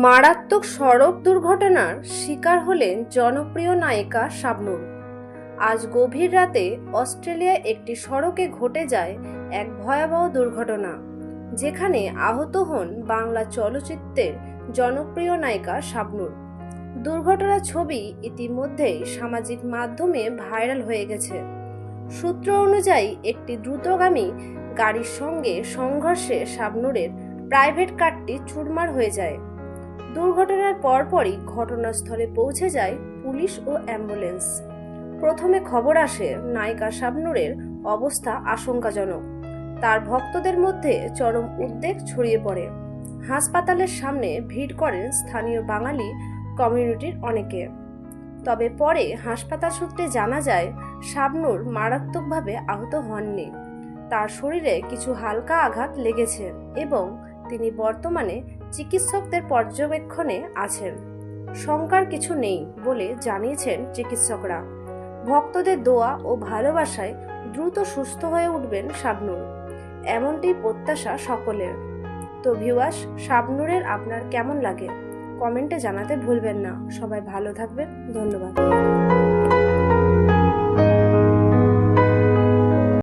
মারাত্মক সড়ক দুর্ঘটনার শিকার হলেন জনপ্রিয় নায়িকা শাবনূর। আজ গভীর রাতে অস্ট্রেলিয়ায় একটি সড়কে ঘটে যায় এক ভয়াবহ দুর্ঘটনা, যেখানে আহত হন বাংলা চলচ্চিত্রের জনপ্রিয় নায়িকা শাবনূর। দুর্ঘটনার ছবি ইতিমধ্যেই সামাজিক মাধ্যমে ভাইরাল হয়ে গেছে। সূত্র অনুযায়ী, একটি দ্রুতগামী গাড়ির সঙ্গে সংঘর্ষে শাবনূরের প্রাইভেট কারটি চুরমার হয়ে যায়। দুর্ঘটনার পরপরই ঘটনাস্থলে পৌঁছে যায় পুলিশ ও অ্যাম্বুলেন্স। প্রথমে খবর আসে নায়িকা শাবনুরের অবস্থা আশঙ্কাজনক। তার ভক্তদের মধ্যে চরম উদ্বেগ ছড়িয়ে পড়ে। হাসপাতালের সামনে ভিড় করেন স্থানীয় বাঙালি কমিউনিটির অনেকে। তবে পরে হাসপাতাল সূত্রে জানা যায়, শাবনুর মারাত্মকভাবে আহত হননি। তার শরীরে কিছু হালকা আঘাত লেগেছে এবং তিনি বর্তমানে চিকিৎসকদের পর্যবেক্ষণে আছেন। শঙ্কার কিছু নেই বলে জানিয়েছেন চিকিৎসকরা। ভক্তদের দোয়া ও ভালোবাসায় দ্রুত সুস্থ হয়ে উঠবেন শাবনুর। এমনটি প্রত্যাশা সকলের। তো ভিউয়ার্স, শাবনুরের আপনার কেমন লাগে? কমেন্টে জানাতে ভুলবেন না। সবাই ভালো থাকবেন। ধন্যবাদ।